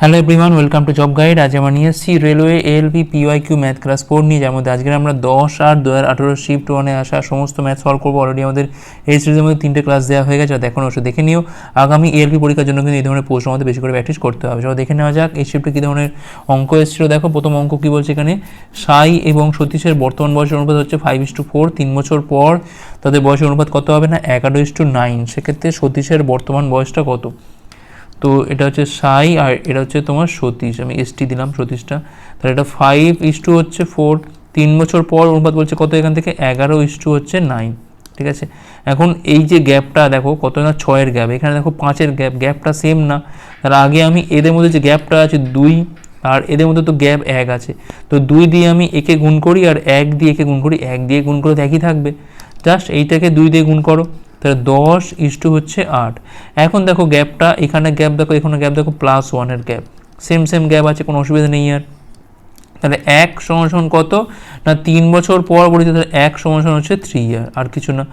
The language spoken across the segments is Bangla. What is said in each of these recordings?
Hello everyone welcome to job guide আজ আমরা নিয়ে এসেছি railway LP PYQ math class four নিয়ে, যার মধ্যে আজকে আমরা দশ আট দু হাজার আঠেরো শিফট ওয়ানে আসা সমস্ত ম্যাথ সলভ করব। অলরেডি আমাদের এই সিরিজের মধ্যে তিনটে ক্লাস দেওয়া হয়ে গেছে। দেখুন অবশ্যই দেখে নিও। আগামী এলপি পরীক্ষার জন্য কিন্তু এই ধরনের প্রশ্ন আমাদের বেশি করে প্র্যাকটিস করতে হবে। সবাই দেখে নেওয়া যাক, এই শিফটে কী ধরনের অঙ্ক এসেছিল। দেখো, প্রথম অঙ্ক কী বলছে এখানে? সাই এবং সতীশের বর্তমান বয়সের অনুপাত হচ্ছে ফাইভ ইস টু ফোর তিন বছর পর তাদের বয়সের অনুপাত কত হবে না? এগারো ইস টু নাইন সেক্ষেত্রে সতীশের বর্তমান বয়সটা কত? তো এটা হচ্ছে সাই আর এটা হচ্ছে তোমার সতীশ। আমি এসটি দিলাম সতীশটা। তাহলে এটা ফাইভ ইস টু হচ্ছে ফোর তিন বছর পর অনুপাত বলছে কত এখান থেকে? এগারো ইস টু হচ্ছে নাইন ঠিক আছে? এখন এই যে গ্যাপটা দেখো, কত না ছয়ের গ্যাপ? এখানে দেখো পাঁচের গ্যাপ, গ্যাপটা সেম না। তার আগে আমি এদের মধ্যে যে গ্যাপটা আছে দুই, আর এদের মধ্যে তো গ্যাপ এক আছে। তো দুই দিয়ে আমি একে গুণ করি আর এক দিয়ে একে গুণ করি। এক দিয়ে গুণ করে একই থাকবে। জাস্ট এইটাকে দুই দিয়ে গুণ করো। তাহলে দশ ইস টু হচ্ছে আট। এখন দেখো গ্যাপটা, এখানে গ্যাপ দেখো, এখানে গ্যাপ দেখো প্লাস ওয়ানের গ্যাপ। সেম সেম গ্যাপ আছে, কোনো অসুবিধা নেই আর। তাহলে এক সমান কত? না, তিন বছর পর বলেছে, তাহলে এক সমান হচ্ছে থ্রি ইয়ার আর কিছু না।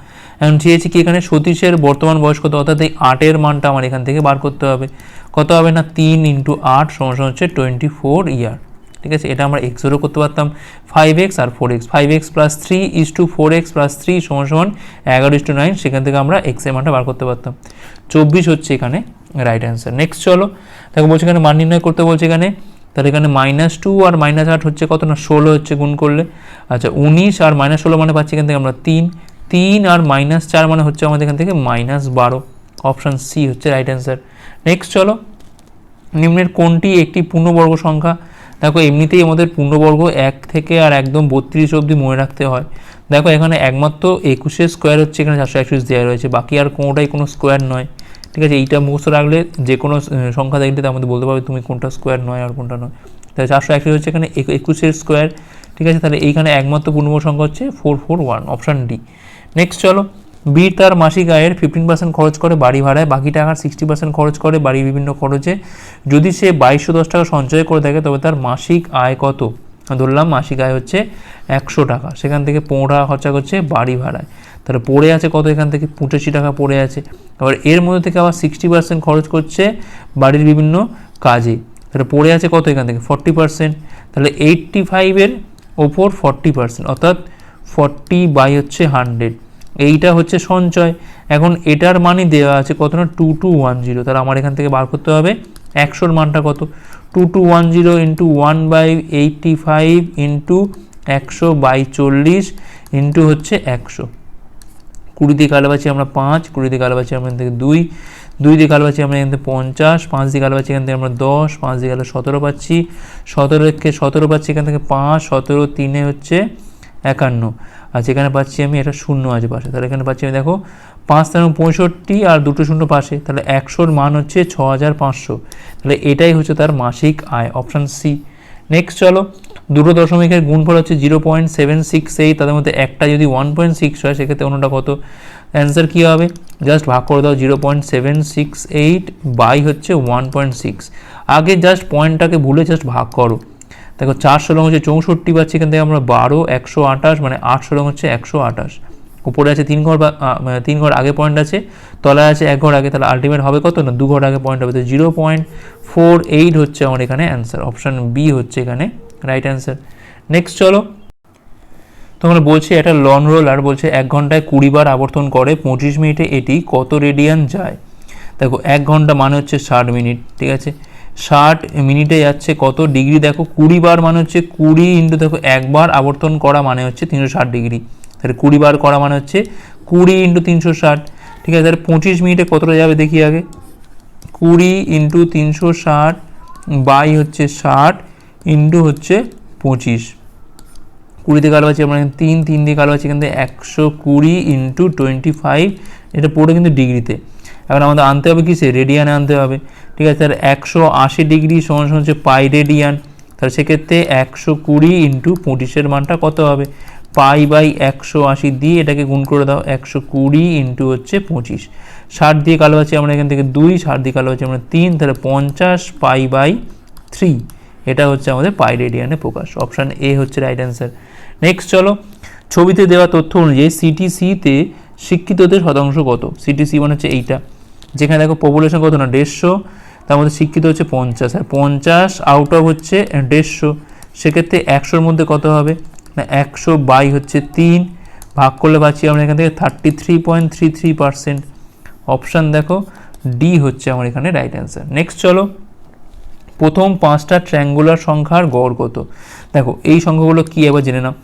এখন চেয়েছি কি এখানে সতীশের বর্তমান বয়স কত? অর্থাৎ এই আটের মানটা আমার এখান থেকে বার করতে হবে। কত হবে না? তিন ইন্টু আট সমান হচ্ছে টোয়েন্টি ফোর ইয়ার। ঠিক আছে? এটা আমরা এক্সেরও করতে পারতাম five x R four x five x plus three is to four x plus three সমান সমান এগারো ইস টু নাইন সেখান থেকে আমরা এক্সের মানটা বার করতে পারতাম। চব্বিশ হচ্ছে এখানে রাইট অ্যান্সার নেক্সট চলো। দেখো, বলছে এখানে মান নির্ণয় করতে বলছে এখানে। তাহলে এখানে মাইনাস টু আর মাইনাস আট হচ্ছে কত না? ষোলো হচ্ছে গুণ করলে। আচ্ছা উনিশ আর মাইনাস ষোলো মানে পাচ্ছি এখান থেকে আমরা তিন। তিন আর মাইনাস চার মানে হচ্ছে আমাদের এখান থেকে মাইনাস বারো। অপশান সি হচ্ছে রাইট অ্যান্সার নেক্সট চলো। নিম্নের কোনটি একটি পূর্ণবর্গ সংখ্যা? দেখো, এমনিতেই আমাদের পূর্ণবর্গ এক থেকে আর একদম বত্রিশ অবধি মনে রাখতে হয়। দেখো, এখানে একমাত্র একুশের স্কোয়ার হচ্ছে, এখানে চারশো একত্রিশ দেওয়া রয়েছে। বাকি আর কোনোটাই কোনো স্কোয়ার নয়। ঠিক আছে, এইটা মুখস্থ রাখলে যে কোনো সংখ্যা দেখলে তার মধ্যে বলতে পারবে তুমি কোনটা স্কোয়ার নয় আর কোনটা নয়। তাহলে চারশো একত্রিশ হচ্ছে এখানে একুশের স্কোয়ার ঠিক আছে, তাহলে এইখানে একমাত্র পূর্ণবর্গ সংখ্যা হচ্ছে four four one option D next চলো বীর তার মাসিক আয়ের ফিফটিন পার্সেন্ট খরচ করে বাড়ি ভাড়ায়, বাকি টাকার সিক্সটি পার্সেন্ট খরচ করে বাড়ির বিভিন্ন খরচে। যদি সে বাইশশো দশ টাকা সঞ্চয় করে থাকে, তবে তার মাসিক আয় কত? ধরলাম মাসিক আয় হচ্ছে একশো টাকা। সেখান থেকে পনেরো টাকা খরচা করছে বাড়ি ভাড়ায়। তাহলে পড়ে আছে কত এখান থেকে? পঁচাশি টাকা পড়ে আছে। এবার এর মধ্যে থেকে আবার সিক্সটি পার্সেন্ট খরচ করছে বাড়ির বিভিন্ন কাজে। তাহলে পড়ে আছে কত এখান থেকে? ফর্টি পার্সেন্ট তাহলে এইট্টি ফাইভের ওপর ফর্টি পার্সেন্ট অর্থাৎ ফর্টি বাই হচ্ছে হান্ড্রেড এইটা হচ্ছে সঞ্চয়। এখন এটার মানই দেওয়া আছে কত না? টু টু ওয়ান জিরো তাহলে আমার এখান থেকে বার করতে হবে। একশোর মানটা কত? Two two one zero into one by eighty five into একশো বাই চল্লিশ ইন্টু হচ্ছে একশো। কুড়ি দিয়ে পাচ্ছি আমরা পাঁচ, কুড়ি দিয়ে পাচ্ছি আমরা এখান থেকে দুই। দুই দিয়ে পাচ্ছি আমরা এখান থেকে পঞ্চাশ, পাঁচ দিয়ে পাচ্ছি এখান থেকে আমরা দশ, পাঁচ দিয়ে কালো সতেরো পাচ্ছি। সতেরো থেকে সতেরো পাচ্ছি এখান থেকে পাঁচ, সতেরো তিনে হচ্ছে একান্ন। আর যেখানে পাচ্ছি আমি, এটা শূন্য আছে পাশে। তাহলে এখানে পাচ্ছি আমি, দেখো, পাঁচ তেরো পঁয়ষট্টি আর দুটো শূন্য পাশে। তাহলে একশোর মান হচ্ছে ছ হাজার পাঁচশো। তাহলে এটাই হচ্ছে তার মাসিক আয় অপশান সি নেক্সট চলো, দুটো দশমিকের গুণফল হচ্ছে zero point seven six eight. তাদের মধ্যে একটা যদি ওয়ান পয়েন্ট সিক্স হয়, সেক্ষেত্রে অন্যটা কত? অ্যান্সার কী হবে? জাস্ট ভাগ করে দাও, zero point seven six eight by হচ্ছে ওয়ান পয়েন্ট সিক্স। আগে জাস্ট পয়েন্টটাকে ভুলে জাস্ট ভাগ করো। দেখো চারশো রঙ হচ্ছে চৌষট্টি পাচ্ছি, এখান থেকে আমরা বারো, একশো আঠাশ মানে আটশো রঙ হচ্ছে একশো আঠাশ। উপরে আছে তিন ঘর বা তিন ঘর আগে পয়েন্ট আছে, তলায় আছে এক ঘর আগে, তাহলে আলটিমেট হবে কত? না, দু ঘর আগে পয়েন্ট হবে, তো জিরো পয়েন্ট ফোর এইট হচ্ছে আমার এখানে অ্যান্সার অপশান বি হচ্ছে এখানে রাইট অ্যান্সার নেক্সট চলো, তোমরা বলছে একটা লন রোলার বলছে এক ঘন্টায় কুড়ি বার আবর্তন করে, পঁচিশ মিনিটে এটি কত রেডিয়ান যায়? দেখো, এক ঘণ্টা মানে হচ্ছে ষাট মিনিট, ঠিক আছে? ষাট মিনিটে যাচ্ছে, কত ডিগ্রি? দেখো, কুড়ি বার মানে হচ্ছে কুড়ি ইন্টু, দেখো, একবার আবর্তন করা মানে হচ্ছে তিনশো ষাট ডিগ্রি। তাহলে কুড়ি বার করা মানে হচ্ছে কুড়ি ইন্টু তিনশো ষাট। ঠিক আছে, তাহলে পঁচিশ মিনিটে কতটা যাবে দেখি আগে। কুড়ি ইন্টু তিনশো ষাট বাই হচ্ছে ষাট ইন্টু হচ্ছে পঁচিশ। কুড়ি দিয়ে কালো আছে আমরা তিন তিন দিয়ে কালো আছে কিন্তু একশো কুড়ি ইন্টু টোয়েন্টি ফাইভ। এটা পুরো কিন্তু ডিগ্রিতে। এখন আমাদের আনতে হবে কিসে? রেডিয়ানে আনতে হবে। ঠিক আছে, তাহলে একশো আশি ডিগ্রি সমান সমান হচ্ছে পাই রেডিয়ান। তাহলে সেক্ষেত্রে একশো কুড়ি ইন্টু পঁচিশের মানটা কত হবে? পাই বাই একশো আশি দিয়ে এটাকে গুণ করে দাও, একশো কুড়ি ইন্টু হচ্ছে পঁচিশ। ষাট দিয়ে কালো আছে আমরা এখান থেকে দুই, ষাট দিয়ে কালো আছে আমরা তিন, তাহলে পঞ্চাশ পাই বাই থ্রি। এটা হচ্ছে আমাদের পাই রেডিয়ানে প্রকাশ। অপশান এ হচ্ছে রাইট অ্যান্সার। নেক্সট চলো, ছবিতে দেওয়া তথ্য অনুযায়ী সিটিসিতে শিক্ষিতদের শতাংশ কত? সিটিসি মানে হচ্ছে এইটা। যেখানে দেখো পপুলেশন কত না, দেড়শো। তার মধ্যে শিক্ষিত হচ্ছে পঞ্চাশ। আর পঞ্চাশ আউট অফ হচ্ছে দেড়শো। সেক্ষেত্রে একশোর মধ্যে কত হবে? না, একশো বাই হচ্ছে তিন। ভাগ করলে পাচ্ছি আমরা এখান থেকে thirty three point three three percent option দেখো ডি হচ্ছে আমার এখানে রাইট অ্যান্সার নেক্সট চলো, প্রথম পাঁচটা ট্র্যাঙ্গুলার সংখ্যার গড় কত? দেখো, এই সংখ্যাগুলো কী এবার জেনে নাও।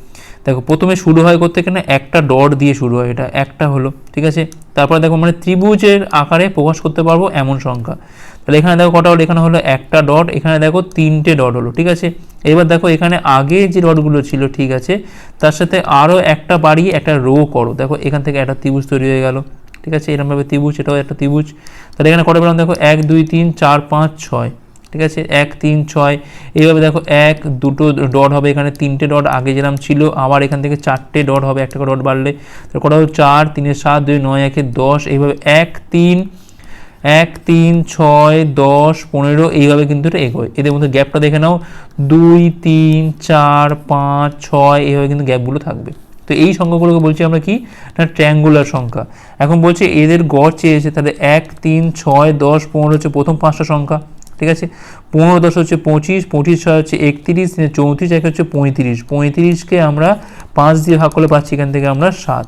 দেখো, প্রথমে শুরু হয় করতে এখানে একটা ডট দিয়ে শুরু হয়, এটা একটা হলো, ঠিক আছে? তারপরে দেখো মানে ত্রিভুজের আকারে প্রকাশ করতে পারব এমন সংখ্যা। তাহলে এখানে দেখো, কটা হলো এখানে হলো একটা ডট, এখানে দেখো তিনটে ডট হলো, ঠিক আছে? এবার দেখো, এখানে আগে যে ডটগুলো ছিল, ঠিক আছে, তার সাথে আরও একটা বাড়িয়ে একটা রো করো। দেখো, এখান থেকে একটা ত্রিভুজ তৈরি হয়ে গেল, ঠিক আছে? এরকমভাবে ত্রিভুজ, এটাও একটা ত্রিভুজ। তাহলে এখানে কটা পেলাম? দেখো, এক, দুই, তিন, চার, পাঁচ, ছয়। ঠিক আছে? এক, তিন, ছয়। এইভাবে দেখো এক, দুটো ডট হবে এখানে, তিনটে ডট আগে যেরকম ছিল, আবার এখান থেকে চারটে ডট হবে, একটা ডট বাড়লে। তাহলে কটা হলো? চার, তিনের সাত, দুই, নয়, একে দশ। এইভাবে এক, তিন এক, তিন, ছয়, দশ, পনেরো, এইভাবে কিন্তু এটা এগোয়। এদের মধ্যে গ্যাপটা দেখে নাও। দুই, তিন, চার, পাঁচ, ছয়, এইভাবে কিন্তু গ্যাপগুলো থাকবে। তো এই সংখ্যাগুলোকে বলছি আমরা কি? না ট্র্যাঙ্গুলার সংখ্যা। এখন বলছে এদের গড় চেয়েছে তাহলে এক, তিন, ছয়, দশ, পনেরো হচ্ছে প্রথম পাঁচটা সংখ্যা। ঠিক আছে? পনেরো দশ হচ্ছে পঁচিশ পঁচিশ ছয় হচ্ছে একত্রিশ চৌত্রিশ, এক হচ্ছে পঁয়ত্রিশ। পঁয়ত্রিশকে আমরা পাঁচ দিয়ে ভাগ করলে পাচ্ছি এখান থেকে আমরা সাত।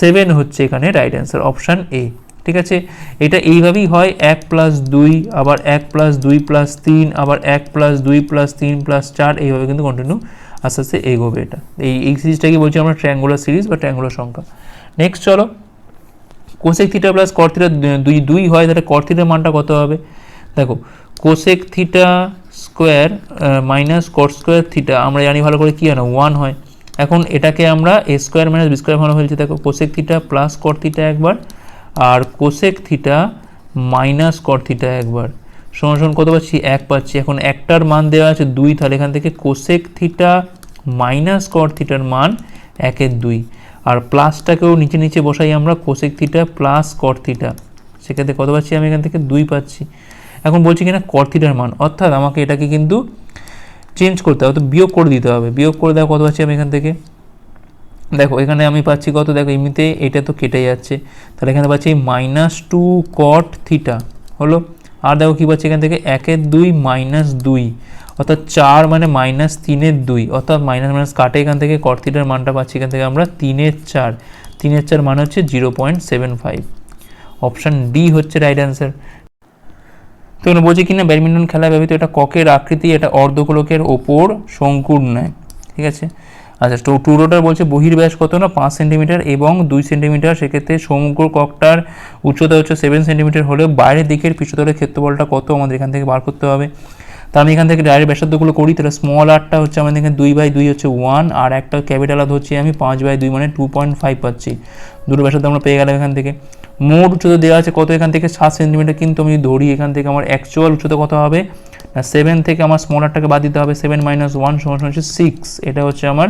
সেভেন হচ্ছে এখানে রাইট অ্যান্সার অপশান এ ঠিক আছে? এটা এইভাবেই হয়, এক প্লাস দুই, আবার এক প্লাস দুই প্লাস তিন, আবার এক প্লাস দুই প্লাস তিন প্লাস চার, এইভাবে কিন্তু কন্টিনিউ আস্তে আস্তে এগোবে এটা। এই এই সিরিজটাকে বলছি আমরা ট্র্যাঙ্গুলার সিরিজ বা ট্র্যাঙ্গুলার সংখ্যা। নেক্সট চলো cosec theta plus cot theta দুই দুই হয়, তাহলে কর থিটার মানটা কত হবে? দেখো cosec theta square minus cot square theta আমরা জানি ভালো করে কী জানো ওয়ান হয়। এখন এটাকে আমরা a square minus b square ভালো হয়েছে। দেখো cosec theta plus cot theta একবার, আর cosec theta minus cot theta একবার। সমান সমান কত পাচ্ছি? এক পাচ্ছি। এখন একটার মান দেওয়া আছে দুই, তাহলে এখান থেকে কোসেক থিটা মাইনাস কট থিটার মান একের দুই। আর প্লাসটাকেও নিচে নিচে বসাই আমরা cosec theta plus cot theta সেক্ষেত্রে কত পাচ্ছি? আমি এখান থেকে দুই পাচ্ছি। এখন বলছি কিনা কট থিটার মান। অর্থাৎ আমাকে এটাকে কিন্তু চেঞ্জ করতে হবে তো বিয়োগ করে দিতে হবে। বিয়োগ করে দেওয়া কত পাচ্ছি আমি এখান থেকে? দেখো, এখানে আমি পাচ্ছি কত? দেখো, এমনিতে এটা তো কেটে যাচ্ছে। তাহলে এখানে পাচ্ছি মাইনাস টু কট থিটা হলো? আর দেখো কী পাচ্ছি এখান থেকে? একের দুই মাইনাস দুই। অর্থাৎ চার মানে মাইনাস তিনের দুই। অর্থাৎ মাইনাস মাইনাস কাটে এখান থেকে কট থিটার মানটা পাচ্ছি এখান থেকে আমরা তিনের চার। তিনের চার মানে হচ্ছে zero point seven five option D হচ্ছে রাইট অ্যান্সার তো এখানে বলছে কিনা ব্যাডমিন্টন খেলা ব্যবহৃত এটা ককের আকৃতি, এটা অর্ধগোলকের ওপর শঙ্কুর নেয় ঠিক আছে? আচ্ছা টু টুরোটার বলছে বহির্ব্যাস কত না, পাঁচ সেন্টিমিটার এবং দুই সেন্টিমিটার, সেক্ষেত্রে শঙ্কুর ককটার উচ্চতা হচ্ছে সেভেন সেন্টিমিটার হলেও বাইরের দিকের পৃষ্ঠতলের ক্ষেত্রফলটা কত আমাদের এখান থেকে বার করতে হবে? তা আমি এখান থেকে ডাইরেক্ট ব্যাসার্ধগুলো করি, তাহলে স্মল আরটা হচ্ছে আমাদের এখানে দুই বাই দুই হচ্ছে ওয়ান আর একটা ক্যাপিটাল আর হচ্ছে আমি পাঁচ বাই দুই মানে টু পয়েন্ট ফাইভ পাচ্ছি। দুটো ব্যাসার্ধ আমরা পেয়ে গেলাম এখান থেকে। মোট উচ্চতা দেওয়া আছে কত এখান থেকে? সাত সেন্টিমিটার কিন্তু আমি ধরি, এখান থেকে আমার অ্যাকচুয়াল উচ্চতা কত হবে? না সেভেন থেকে আমার স্মল আরটাকে বাদ দিতে হবে সেভেন মাইনাস ওয়ান সমান হচ্ছে সিক্স এটা হচ্ছে আমার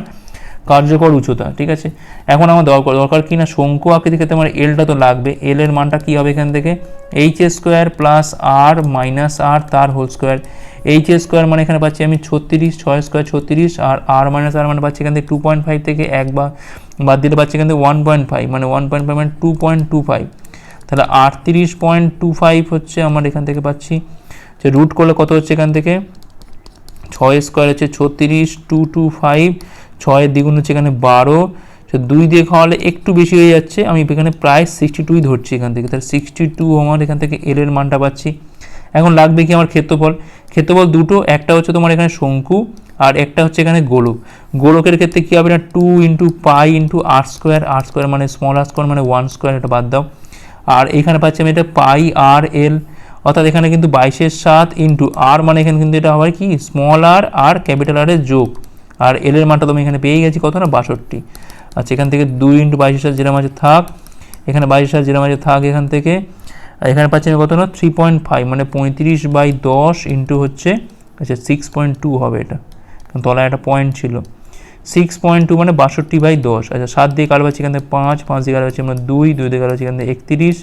কার্যকর উচ্চতা, ঠিক আছে? এখন আমার দরকার দরকার কি না? শঙ্কু আকৃতি ক্ষেত্রে আমার এলটা তো লাগবে। এল এর মানটা কী হবে এখান থেকে? H square plus r minus r তার হোল স্কোয়ার এইচ স্কোয়ার মানে এখানে পাচ্ছি আমি ছত্রিশ, ছয় স্কোয়ার ছত্রিশ, আর আর মাইনাস আর মানে পাচ্ছি এখান থেকে টু পয়েন্ট ফাইভ থেকে এক বা বাদ দিলে পাচ্ছি এখান থেকে ওয়ান পয়েন্ট ফাইভ মানে ওয়ান পয়েন্ট ফাইভ মানে টু পয়েন্ট টু ফাইভ তাহলে আটত্রিশ পয়েন্ট টু ফাইভ হচ্ছে আমার এখান থেকে পাচ্ছি। যে রুট করলে কত হচ্ছে এখান থেকে? ছয় স্কোয়ার হচ্ছে ছত্রিশ টু টু ফাইভ ছয়ের দ্বিগুণ হচ্ছে এখানে বারো। দুই দিয়ে খাওয়ালে একটু বেশি হয়ে যাচ্ছে। আমি এখানে প্রায় সিক্সটি টুই ধরছি এখান থেকে। তাহলে সিক্সটি টু আমার এখান থেকে এল এর মানটা পাচ্ছি। এখন লাগবে কি আমার ক্ষেত্রফল? ক্ষেত্রফল দুটো, একটা হচ্ছে তোমার এখানে শঙ্কু আর একটা হচ্ছে এখানে গোলক। গোলকের ক্ষেত্রে কী হবে না? Two into pi into r square r square মানে স্মল আর স্কোয়ার মানে ওয়ান স্কোয়ার এটা বাদ দাও। আর এখানে পাচ্ছি আমি এটা পাই আর এল অর্থাৎ এখানে কিন্তু বাইশের সাত ইন্টু আর মানে এখানে কিন্তু এটা হবে কি? স্মল আর আর ক্যাপিটাল আরের যোগ। আর এল এর মানটা তুমি এখানে পেয়ে গেছি কত না? বাষট্টি। আচ্ছা এখান থেকে দুই ইন্টু বাইশের সাত যেটা মাঝে থাক। এখানে বাইশের সাত যেটা মাঝে থাক এখান থেকে। এখানে পাচ্ছি আমি কত না? থ্রি পয়েন্ট ফাইভ মানে পঁয়ত্রিশ বাই দশ ইন্টু হচ্ছে আচ্ছা সিক্স পয়েন্ট টু হবে এটা। কারণ তলায় একটা পয়েন্ট ছিল। সিক্স পয়েন্ট টু মানে বাষট্টি বাই দশ। আচ্ছা সাত দিয়ে পাচ্ছি এখান থেকে? পাঁচ পাঁচ দিয়ে পাচ্ছি আমরা দুই দুই দিয়ে পাচ্ছি এখান থেকে? একত্রিশ।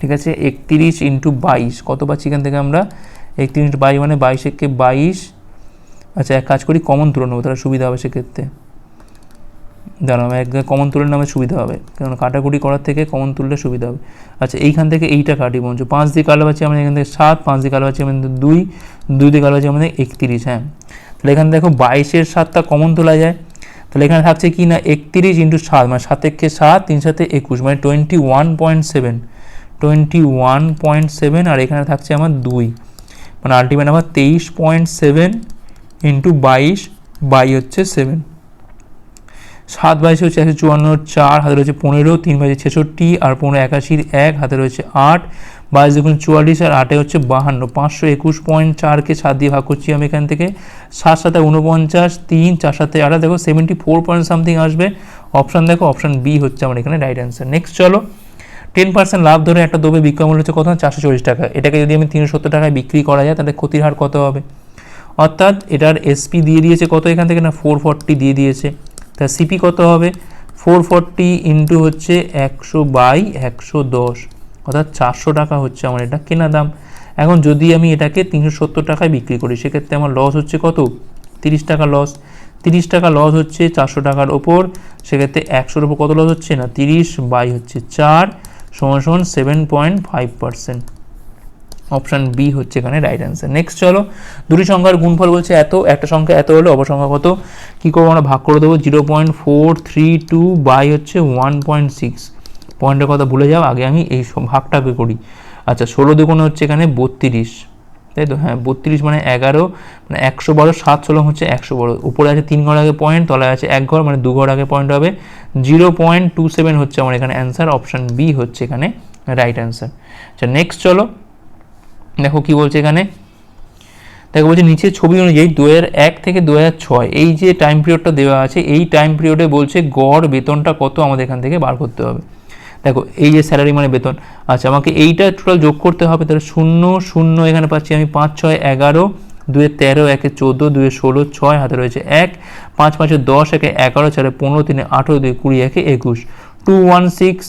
ঠিক আছে? একত্রিশ ইন্টু বাইশ। কত পাচ্ছি এখান থেকে আমরা? একত্রিশ ইন্টু বাইশ মানে বাইশ একে বাইশ। আচ্ছা এক কাজ করি কমন তুলে নেব, তাহলে সুবিধা হবে সেক্ষেত্রে। দাঁড়াও একদম কমন তুলের নামে সুবিধা হবে কারণ কাটাকুটি করার থেকে কমন তুললে সুবিধা হবে। আচ্ছা এইখান থেকে এইটা কাটি বঞ্চ পাঁচ দিয়ে কালো পাচ্ছি আমাদের এখান থেকে সাত, পাঁচ দিয়ে কালো পাচ্ছি আমাদের দুই দুই দিয়ে কালো পাচ্ছি আমাদের একত্রিশ হ্যাঁ। তাহলে এখানে দেখো বাইশের সাতটা কমন তোলা যায়। তাহলে এখানে থাকছে কি না, একত্রিশ ইন্টু সাত মানে সাত একে সাত, তিন সাথে একুশ মানে twenty one point seven twenty one point seven আর এখানে থাকছে আমার দুই মানে আলটিমেট আমার তেইশ পয়েন্ট সেভেন ইন্টু বাইশ, বাই হচ্ছে সেভেন সাত বাইশে হচ্ছে একশো চুয়ান্ন, চার হাতে রয়েছে পনেরো, তিন বাইশে ছেষট্টি, আর পনেরো একাশির এক, হাতে রয়েছে আট, বাইশ দেখুন চুয়াল্লিশ, আর আটে হচ্ছে বাহান্ন, পাঁচশো একুশ পয়েন্ট চারকে সাত দিয়ে ভাগ করছি আমি এখান থেকে। সাত সাথে উনপঞ্চাশ তিন, চার সাথে আটা দেখো সেভেন্টি ফোর পয়েন্ট সামথিং আসবে। অপশান দেখো অপশান বি হচ্ছে আমার এখানে রাইট অ্যান্সার নেক্সট চলো। টেন পার্সেন্ট লাভ ধরে একটা দ্রব্যের বিক্রয় মূল্য হচ্ছে কত? চারশো চল্লিশ টাকা। এটাকে যদি আমি তিনশো সত্তর টাকায় বিক্রি করা যায়, তাহলে ক্ষতির হার কত হবে? অর্থাৎ এটার এসপি দিয়ে দিয়েছে কত এখান থেকে? না ফোর ফর্টি দিয়ে দিয়েছে। তা সিপি কত হবে? ফোর ফর্টি ইন্টু হচ্ছে একশো বাই একশো দশ। অর্থাৎ চারশো টাকা হচ্ছে আমার এটা কেনা দাম। এখন যদি আমি এটাকে তিনশো সত্তর টাকায় বিক্রি করি, সেক্ষেত্রে আমার লস হচ্ছে কত? তিরিশ টাকা লস তিরিশ টাকা লস হচ্ছে চারশো টাকার ওপর। সেক্ষেত্রে একশোর ওপর কত লস হচ্ছে? না, তিরিশ বাই হচ্ছে চার সমান সমান seven point five percent option B হচ্ছে এখানে রাইট অ্যান্সার নেক্সট চলো, দুটি সংখ্যার গুণফল বলছে এত, একটা সংখ্যা এত হলে অপসংখ্যা কত? কী করব আমরা? ভাগ করে দেবো। Zero point four three two by হচ্ছে ওয়ান পয়েন্ট সিক্স পয়েন্টের কথা ভুলে যাও, আগে আমি এই ভাগটাকে করি। আচ্ছা ষোলো দুগুণে হচ্ছে এখানে বত্রিশ। তাই তো? হ্যাঁ বত্রিশ মানে এগারো মানে একশো বারো সাত ষোলো হচ্ছে একশো বারো উপরে আছে তিন ঘর আগে পয়েন্ট তলায় আছে এক ঘর মানে দু ঘর আগে পয়েন্ট হবে। জিরো পয়েন্ট টু সেভেন হচ্ছে আমার এখানে অ্যান্সার অপশান বি হচ্ছে এখানে রাইট অ্যান্সার আচ্ছা নেক্সট চলো দেখো কি বলছে এখানে? দেখো বলছে নিচে ছবি অনুযায়ী দু এক থেকে দু ছয়, এই যে টাইম পিরিয়ডটা দেওয়া আছে, এই টাইম পিরিয়ডে বলছে গড় বেতনটা কত আমাদের এখান থেকে বার করতে হবে। দেখো, এই যে স্যালারি মানে বেতন। আচ্ছা আমাকে এইটা টোটাল যোগ করতে হবে, তাহলে শূন্য শূন্য এখানে পাচ্ছি আমি পাঁচ, ছয়, এগারো, দুয়ে তেরো, একে চোদ্দ, দুয়ে ষোলো, ছয়, হাতে রয়েছে এক, পাঁচ, পাঁচে দশ, একে এগারো, চারে পনেরো, তিনে আঠেরো দুই কুড়ি, একে একুশ। Two one six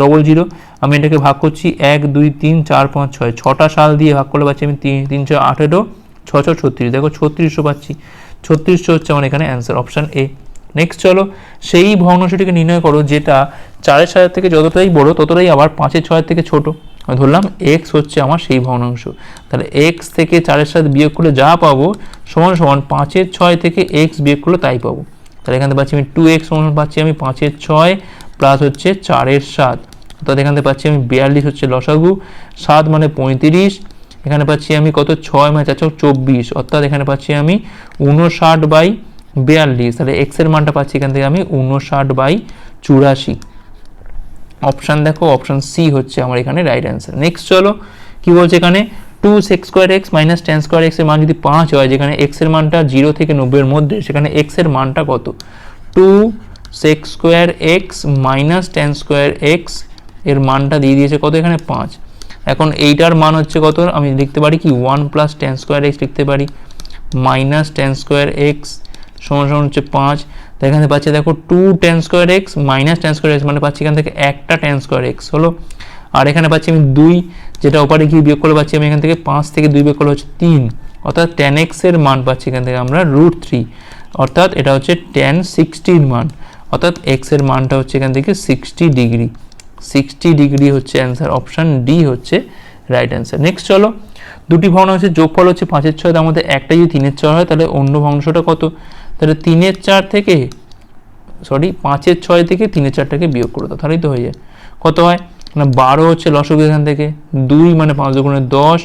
double zero আমি এটাকে ভাগ করছি এক, দুই, তিন, চার, পাঁচ, ছয়। ছটা সাল দিয়ে ভাগ করলে পাচ্ছি আমি তিন তিনশো আঠেরো ছশো ছত্রিশ। দেখো ছত্রিশশো পাচ্ছি। ছত্রিশশো হচ্ছে আমার এখানে অ্যান্সার অপশান এ নেক্সট চলো, সেই ভগ্নাংশটিকে নির্ণয় করো যেটা চারের সালের থেকে যতটাই বড়, ততটাই আবার পাঁচের ছয়ের থেকে ছোট। আমি ধরলাম এক্স হচ্ছে আমার সেই ভগ্নাংশ। তাহলে এক্স থেকে চারের সাথে বিয়োগ করলে যা পাবো, সমান সমান পাঁচের ছয় থেকে এক্স বিয়োগ করলে তাই পাবো। তাহলে এখানে পাচ্ছি আমি টু এক্স সমান পাচ্ছি আমি পাঁচের ছয় প্লাস হচ্ছে চারের সাত। অর্থাৎ এখান থেকে পাচ্ছি আমি বিয়াল্লিশ হচ্ছে লসাগু, সাত মানে পঁয়ত্রিশ। এখানে পাচ্ছি আমি কত? ছয় মানে চারশো চব্বিশ। অর্থাৎ এখানে পাচ্ছি আমি উনষাট বাই বিয়াল্লিশ। তাহলে এক্সের মানটা পাচ্ছি এখান থেকে আমি উনষাট বাই চুরাশি। অপশান দেখো, অপশান সি হচ্ছে আমার এখানে রাইট অ্যান্সার নেক্সট চলো, কি বলছে এখানে? Two sec square x minus tan square এক্সের মান যদি পাঁচ হয়, যেখানে এক্সের মানটা জিরো থেকে নব্বইয়ের মধ্যে, সেখানে এক্সের মানটা কত? Two x square x minus ten square এক্সের মানটা দিয়ে দিয়েছে কত এখানে? পাঁচ। এখন এইটার মান হচ্ছে কত? আমি লিখতে পারি কি? One plus ten square x লিখতে পারি। মাইনাস টেন স্কোয়ার এক্স সমান সমান হচ্ছে পাঁচ। তো এখানে পাচ্ছি দেখো two ten square x minus ten square x মানে পাচ্ছি এখান থেকে একটা টেন স্কোয়ার এক্স হলো? আর এখানে পাচ্ছি আমি দুই, যেটা ওপারে গিয়ে বিয়োগ করলে পাচ্ছি আমি এখান থেকে পাঁচ থেকে দুই বিয়োগ করলে হচ্ছে তিন। অর্থাৎ টেন এক্সের মান পাচ্ছি এখান থেকে আমরা রুট থ্রি অর্থাৎ এটা হচ্ছে টেন সিক্সটির মান। অর্থাৎ এক্সের মানটা হচ্ছে এখান থেকে সিক্সটি ডিগ্রি সিক্সটি ডিগ্রি হচ্ছে অ্যান্সার অপশান ডি হচ্ছে রাইট অ্যান্সার নেক্সট চলো, দুটি ভগ্নাংশের যোগফল হচ্ছে পাঁচের ছয়, তার মধ্যে একটা যদি তিনের ছয় হয়, তাহলে অন্য ভগ্নাংশটা কত? তাহলে তিনের চার থেকে সরি পাঁচের ছয় থেকে তিনের চারটাকে বিয়োগ করে দাও, তাহলেই তো হয়ে যায়। কত হয়? না বারো হচ্ছে লসক এখান থেকে, দুই মানে পাঁচ দুগুণে দশ,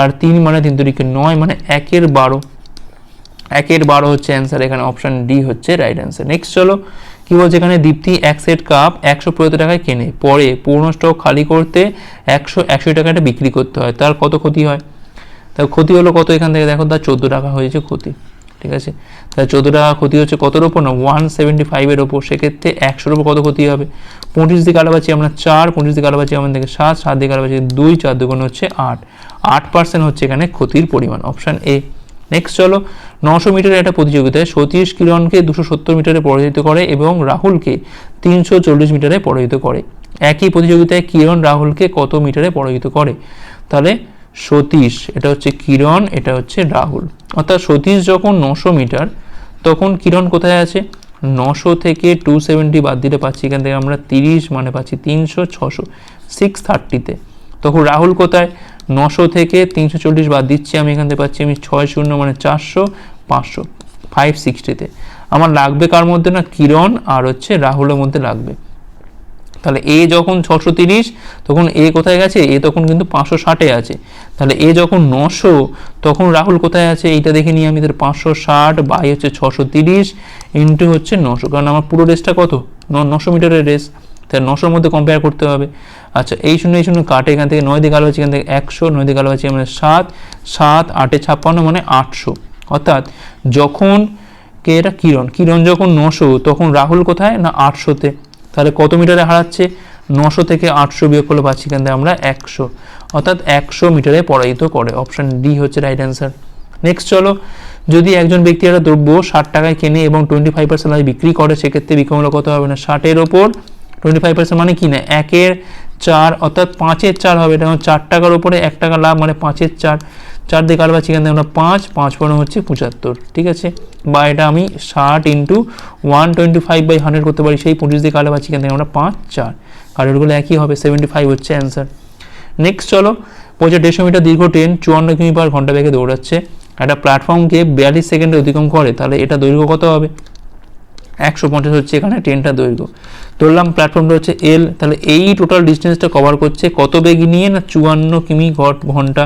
আর তিন মানে তিন তরিকে নয় মানে একের বারো। একের বারো হচ্ছে অ্যান্সার এখানে অপশান ডি হচ্ছে রাইট অ্যান্সার নেক্সট চলো কি বলছে এখানে? দীপ্তি এক সেট কাপ একশো পঁয়ত্রিশ টাকায় কেনে। পরে পুরনো স্টক খালি করতে একশো একশো টাকাটা বিক্রি করতে হয়। তার কত ক্ষতি হয়? তার ক্ষতি হলো কত এখান থেকে? দেখো, তার চোদ্দ টাকা হয়েছে ক্ষতি। ঠিক আছে? তার চোদ্দ টাকা ক্ষতি হচ্ছে কতর ওপর না? ওয়ান সেভেন্টি ফাইভের ওপর সেক্ষেত্রে একশোর ওপর কত ক্ষতি হবে? পঁচিশ দিকে আলো পাচ্ছি আমরা চার, পঁচিশ দিকে আলো পাচ্ছি আমাদের থেকে সাত সাত দিকে আলো পাচ্ছি দুই, চার দুগুণ হচ্ছে আট। আট পার্সেন্ট হচ্ছে এখানে ক্ষতির পরিমাণ। অপশান এ নেক্সট চলো, নশো মিটারের একটা প্রতিযোগিতায় সতীশ কিরণকে দুশো সত্তর মিটারে পরাজিত করে এবং রাহুলকে তিনশো চল্লিশ মিটারে পরাজিত করে। একই প্রতিযোগিতায় কিরণ রাহুলকে কত মিটারে পরাজিত করে? তাহলে সতীশ, এটা হচ্ছে কিরণ, এটা হচ্ছে রাহুল। অর্থাৎ সতীশ যখন নশো মিটার, তখন কিরণ কোথায় আছে? নশো থেকে টু সেভেন্টি বাদ দিলে পাচ্ছি এখান থেকে আমরা তিরিশ মানে পাচ্ছি তিনশো, ছশো সিক্স থার্টিতে তখন রাহুল কোথায়? নশো থেকে তিনশো চল্লিশ বাদ দিচ্ছি আমি, এখান থেকে পাচ্ছি আমি ছয় শূন্য মানে চারশো, পাঁচশো ফাইভ সিক্সটিতে আমার লাগবে কার মধ্যে না? কিরণ আর হচ্ছে রাহুলের মধ্যে লাগবে। তাহলে এ যখন ছশো তিরিশ, তখন এ কোথায় গেছে? এ তখন কিন্তু পাঁচশো ষাটে আছে। তাহলে এ যখন নশো, তখন রাহুল কোথায় আছে? এইটা দেখে নিই আমি, তাহলে পাঁচশো ষাট বাই হচ্ছে ছশো তিরিশ ইন্টু হচ্ছে নশো। কারণ আমার পুরো রেসটা কত? নশো মিটারের রেস তাহলে নশোর মধ্যে কম্পেয়ার করতে হবে। আচ্ছা এই শূন্য এই শূন্য কাটে এখান থেকে নয় দিকে আলো আছে এখান থেকে একশো, নয় দিকে আলো আছে মানে সাত সাত, আটে ছাপ্পান্ন মানে আটশো। অর্থাৎ যখন কে এটা? কিরণ। কিরণ যখন নশো, তখন রাহুল কোথায়? না, আটশোতে। তাহলে কত মিটারে হারাচ্ছে? নশো থেকে আটশো বিয়োগ করলে পাচ্ছি এখান থেকে আমরা একশো। অর্থাৎ একশো মিটারে পরাজিত করে। অপশান ডি হচ্ছে রাইট অ্যান্সার নেক্সট চলো। যদি একজন ব্যক্তি একটা দ্রব্য ষাট টাকায় কেনে এবং টোয়েন্টি ফাইভ পার্সেন্ট বিক্রি করে, সেক্ষেত্রে বিক্রমূল্য কত হবে? না, ষাটের ওপর। টোয়েন্টি ফাইভ পার্সেন্ট মানে কি না? একের চার অর্থাৎ পাঁচের চার হবে। এটা চার টাকার উপরে এক টাকা লাভ মানে পাঁচের চার। চার দিয়ে পাচ্ছি এখান থেকে আমরা পাঁচ পাঁচ পনেরো হচ্ছে পঁচাত্তর। ঠিক আছে? বা এটা আমি ষাট into one twenty five by hundred করতে পারি। সেই পঁচিশ দিয়ে পাচ্ছি এখান থেকে আমরা পাঁচ, চার। কারেরগুলো একই হবে সেভেন্টি ফাইভ হচ্ছে অ্যান্সার নেক্সট চলো বলছে দেড়শো মিটার দীর্ঘ ট্রেন চুয়ান্ন কিমি পার ঘণ্টা বেগে দৌড়াচ্ছে। একটা প্ল্যাটফর্মকে বিয়াল্লিশ সেকেন্ডে অতিক্রম করে, তাহলে এটা দৈর্ঘ্য কত হবে? একশো পঞ্চাশ হচ্ছে এখানে ট্রেনটা দৈর্ঘ্য। ধরলাম প্ল্যাটফর্মটা হচ্ছে এল তাহলে এই টোটাল ডিস্টেন্সটা কভার করছে কত বেগ নিয়ে না চুয়ান্ন কিমি ঘট ঘণ্টা?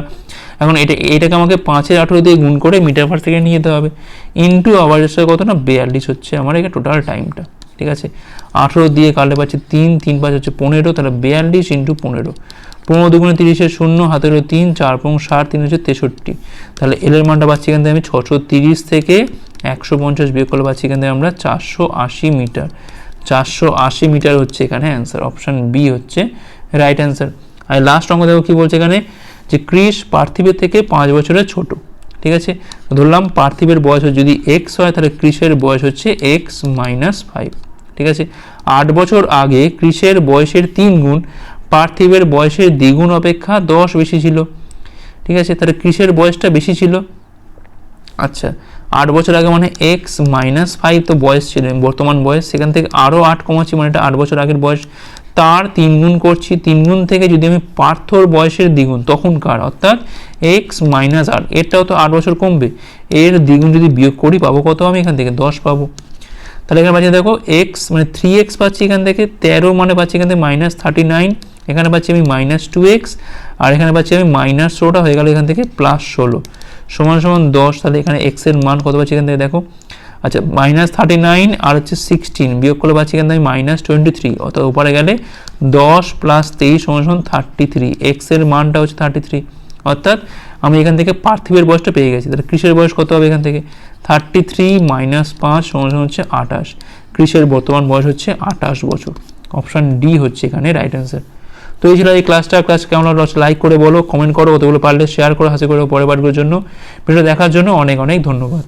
এখন এটা, এটাকে আমাকে পাঁচের আঠেরো দিয়ে গুণ করে মিটার পার সেকেন্ড নিয়ে যেতে হবে। ইন্টু সাথে কত না? বিয়াল্লিশ হচ্ছে আমার এখানে টোটাল টাইমটা ঠিক আছে? আঠেরো দিয়ে কাটলে পাচ্ছি তিন তিন পাঁচ হচ্ছে পনেরো, তাহলে বিয়াল্লিশ ইন্টু পনেরো। পনেরো দুগুণে তিরিশের শূন্য, হাতের তিন, চার পনেরো ষাট তিন হচ্ছে তেষট্টি। তাহলে এলের মানটা পাচ্ছি এখান থেকে আমি ছশো তিরিশ থেকে একশো পঞ্চাশ বিয়োগ করলে পাচ্ছি এখান থেকে আমরা চারশো আশি মিটার। চারশো আশি মিটার হচ্ছে এখানে অ্যান্সার অপশান বি হচ্ছে রাইট অ্যান্সার আর লাস্ট অঙ্ক দেখো কী বলছে এখানে? যে ক্রিস পার্থিবের থেকে পাঁচ বছরের ছোট। ঠিক আছে? ধরলাম পার্থিবের বয়স যদি এক্স হয় তাহলে ক্রিসের বয়স হচ্ছে এক্স মাইনাস ফাইভ ঠিক আছে? আট বছর আগে ক্রিসের বয়সের তিন গুণ, পার্থিবের বয়সের দ্বিগুণ অপেক্ষা দশ বেশি ছিল। ঠিক আছে? তাহলে ক্রিসের বয়সটা বেশি ছিল। আচ্ছা আট বছর আগে মানে এক্স মাইনাস ফাইভ তো বয়স ছিল, বর্তমান বয়স, সেখান থেকে আরও আট কমাচ্ছি মানে এটা আট বছর আগের বয়স। তার তিন গুণ করছি, তিন গুণ থেকে যদি আমি পার্থর বয়সের দ্বিগুণ তখনকার অর্থাৎ এক্স মাইনাস আট এরটাও তো আট বছর কমবে। এর দ্বিগুণ যদি বিয়োগ করি, পাবো কত আমি এখান থেকে? দশ পাবো। তাহলে এখানে পাচ্ছি দেখো এক্স মানে থ্রি এক্স পাচ্ছি এখান থেকে, তেরো মানে পাচ্ছি এখান থেকে মাইনাস থার্টি নাইন এখানে পাচ্ছি আমি মাইনাস টু এক্স আর এখানে পাচ্ছি আমি মাইনাস ষোলোটা, হয়ে গেল এখান থেকে প্লাস ষোলো। সমান সমান দশ, তাহলে এখানে এক্সের মান কত পাচ্ছি এখান থেকে দেখো? আচ্ছা মাইনাস থার্টি নাইন আর হচ্ছে সিক্সটিন বিয়োগ করলে পাচ্ছি এখান থেকে মাইনাস টোয়েন্টি থ্রি অর্থাৎ উপরে গেলে দশ প্লাস তেইশ সমান সমান থার্টি থ্রি এক্সের মানটা হচ্ছে থার্টি থ্রি অর্থাৎ আমি এখান থেকে পার্থিবের বয়সটা পেয়ে গেছি, তাহলে কৃষের বয়স কত হবে এখান থেকে? থার্টি থ্রি মাইনাস পাঁচ সমান হচ্ছে আঠাশ। কৃষের বর্তমান বয়স হচ্ছে আঠাশ বছর। অপশান ডি হচ্ছে এখানে রাইট অ্যান্সার তো এই ছিল এই ক্লাসটা ক্লাস কেমন লাইক করে বলো কমেন্ট করো, অতগুলো পারলে শেয়ার করো, হাসি করে পরের বারগুলোর জন্য। ভিডিও দেখার জন্য অনেক অনেক ধন্যবাদ।